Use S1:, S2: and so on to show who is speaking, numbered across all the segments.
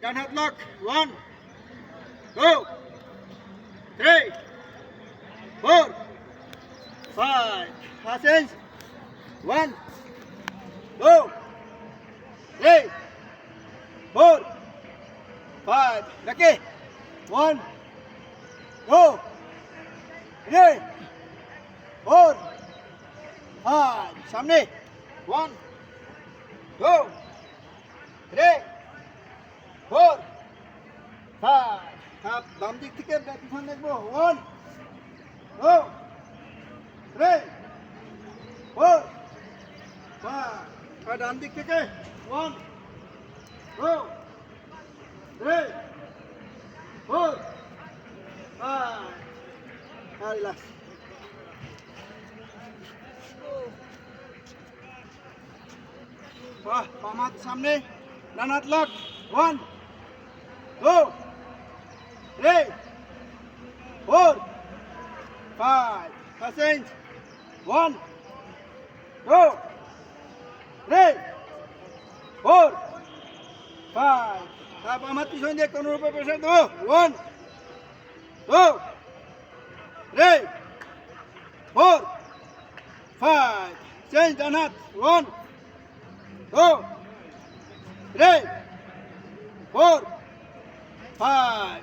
S1: Gun head lock. One, two, three, four, five. Go. Three. Four. Five. Passage. One. Lucky. One. Samne. One. Four five সাত বাম দিক থেকে পিছন দেখবো one ও রে ফোর ফাইভ আর ডান দিক থেকে ওয়ান ও থ্রি ফোর ফাইভ আর রিল্যাক্স বাহ বাম সামনে ডান হাত lock one One, two, three, four, five. তারপর আমার পিছন দিয়ে কোনো রূপে প্রেশার দেবো one two three four five change ডান হাত one two three four five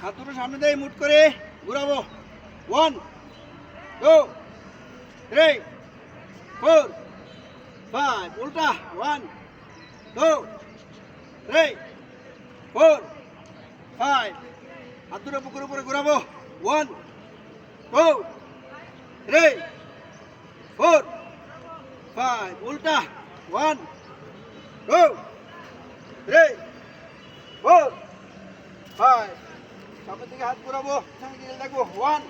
S1: হাত দুটো সামনে দেয় মুট করে ঘুরাবো one two three four five উল্টা one two three four five হাত দুটো পুকুর উপরে ঘুরাবো one two three four five উল্টা one two three four five sampai tiga hat pura bu sampai tiga lagu one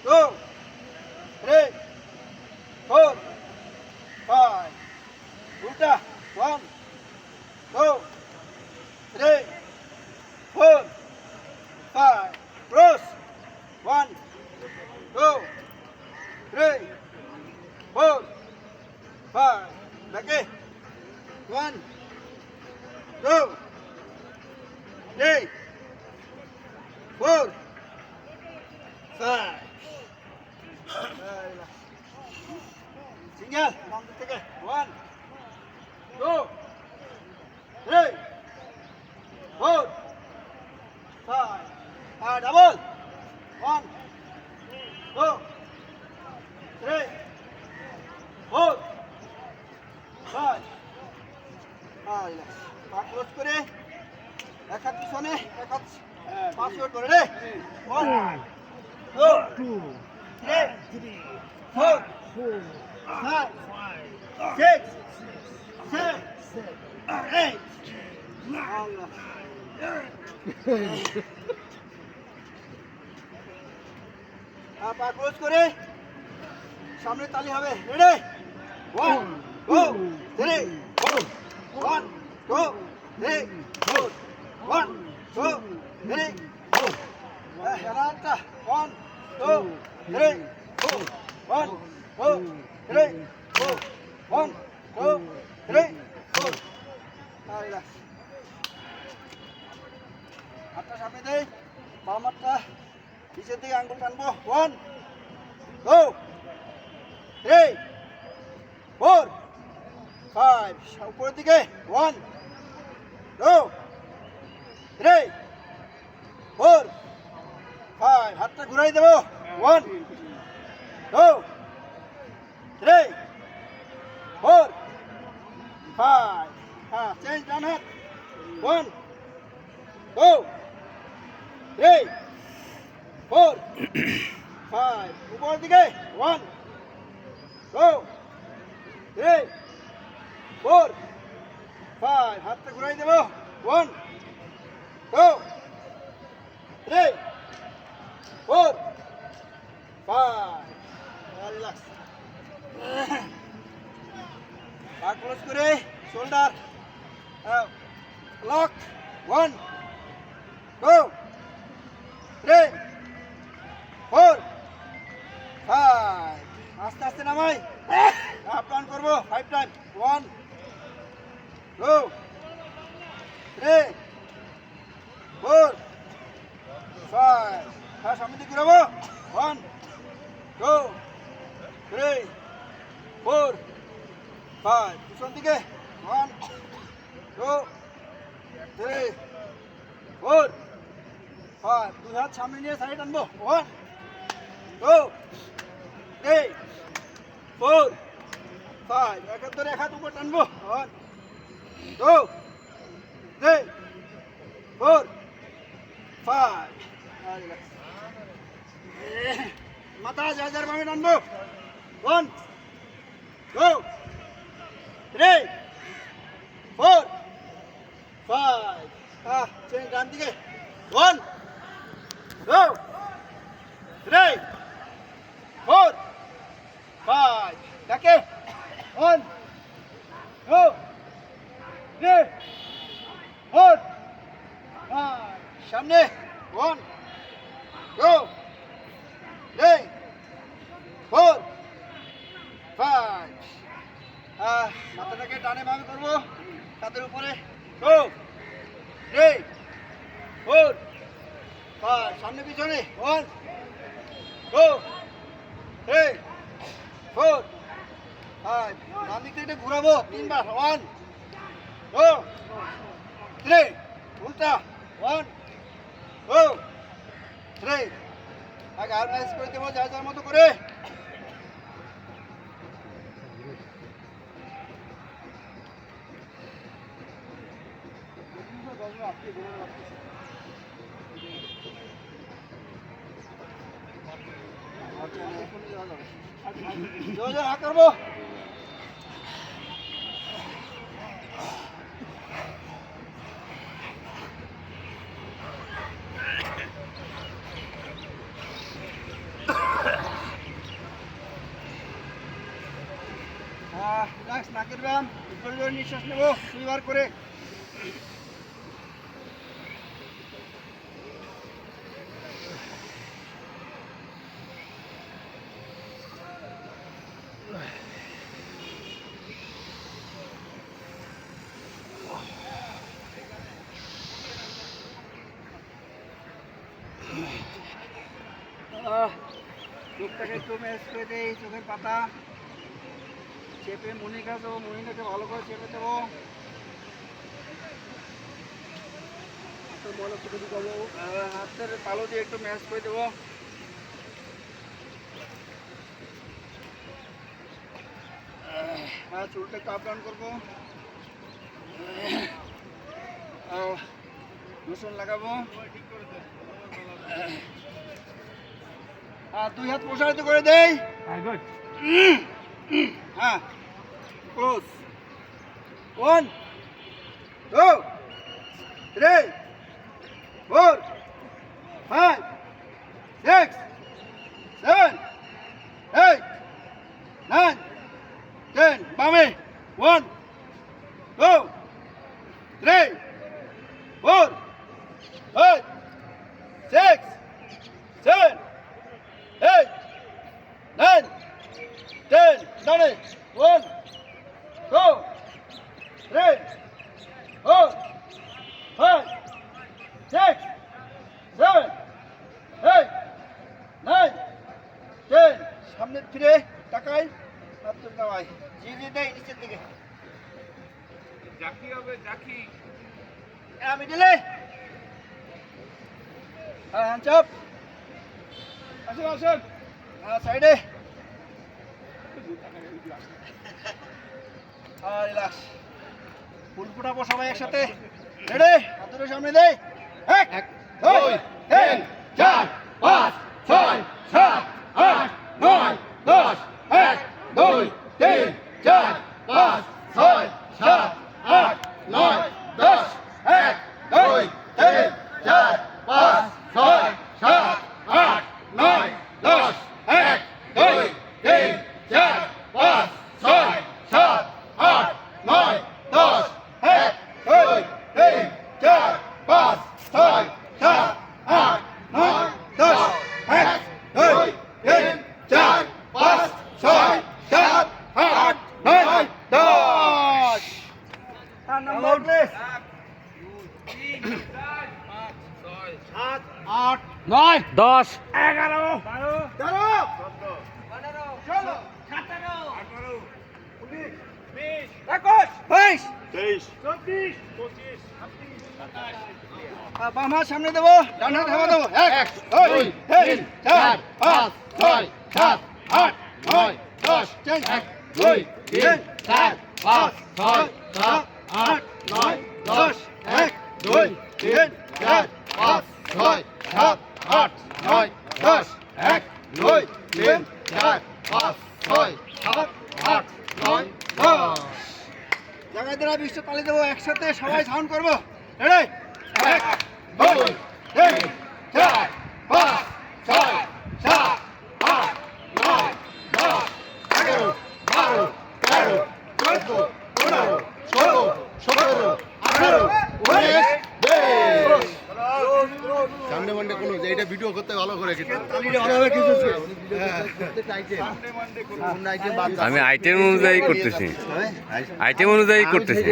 S1: two three four five udah one two three four five close one five, six, seven, eight, nine. পা close করে সামনে তালি হবে ready one two three four one two three four one two three four one two three four one two three, four. One, two, three, four. Allora. হাতটা সামনে দেই বাম হাতটা নিচের দিকে আঙ্গুল টানবো one two three four five উপরের দিকে one two three four five হাতটা ঘুরাই দেবো one two three, four, five. Ah, change one hand. One, two, three, four, five. উপর দিকে one, two, three, four, five. হাতটা ঘুরাই দেব one, two, three, four, five. Relax. back close করে shoulder lock one go three four five আস্তে আস্তে নামাই up down করবো five time one go three four five পিছন দিকে one two three four five দুই হাত সামনে নিয়ে সাইড আনবো one two three four five এক হাত ধরে এক হাত উপর টানবো one two three four five মাথা যা যার ভাবে টানবো one Go. Three, four, five. Ah, change down again. One. Go. Three, four, five. Okay. One. Go. Three, four, five. সামনে হাতে ঘুরাবো তিনবার ওয়ান ও থ্রি উল্টা ওয়ান ও থ্রি আগে অর্গানাইজ করে দেবো যা যার মতো করে আপনি রিল্যাক্স নাকের ব্যায়াম উপরে ধরে নিঃশ্বাস নেবো দুইবার করে চোখটাকে একটু মেস করে দেই চোখের পাতা চেপে মুনির দেবো মুনিটাকে ভালো করে চেপে দেবো হাতের তালো দিয়ে একটু ম্যাচ করে দেবো আর চুলটা একটু ডাউন করবো রসুন মিশন লাগাবো আর দুই হাত প্রসারিত করে দেয় good Ah. Close. One. Two. Three. Four. Five. Six. Seven. Eight. Nine. ফিরে তাকাই আব্দুল নামাই জি জি দেয় নিচের দিকে
S2: জাকি হবে জাকি
S1: আমি দিলে হ্যাঁ হ্যাঁ চাপ আসেন আসেন হ্যাঁ সাইডে আর হ্যাঁ, রিলাক্স ফুল ফুটাবো সবাই একসাথে রেডে হাতের সামনে দে এক দুই তিন চার পাঁচ ছয় সাত আট নয় নয় দশ এগারো তেরো ষোলো সতেরো আঠারো উনিশ বিশ একুশ তেইশ চব্বিশ পঁচিশ বামার সামনে দেবো ডান হাত হাওয়া দেবো এক দুই চার ছয় সাত আট নয় দশ এক দুই তিন চার পাঁচ ছয় সাত আট নয় দশ এক দুই তিন চার পাঁচ ছয় সাত আট নয় দশ এক দুই তিন চার পাঁচ ছয় সাত আট নয় দশ জায়গায় দ্বারা বিশ্ব পালিয়ে দেবো একসাথে সবাই সাউন্ড করবো রেডি এক
S2: আমি আইটেম অনুযায়ী করতেছি আইটেম অনুযায়ী করতেছি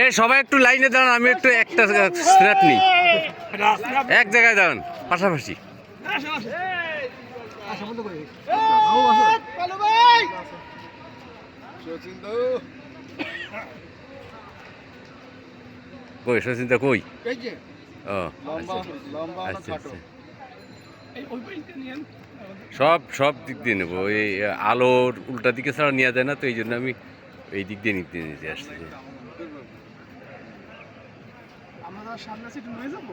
S2: এ সবাই একটু লাইনে দাঁড়ান আমি একটু একটা স্ন্যাপ নিই এক জায়গায় দাঁড়ান পাশাপাশি আচ্ছা, কই সচিন্তা কই ও আচ্ছা, আচ্ছা। সব সব দিক দিয়ে নেবো এই আলোর উল্টা দিকে ছাড়া নেওয়া যায় না তো এই জন্য আমি এই দিক দিয়ে নিতে নিতে আসছি আমরা সামনে সিট নিয়ে যাবো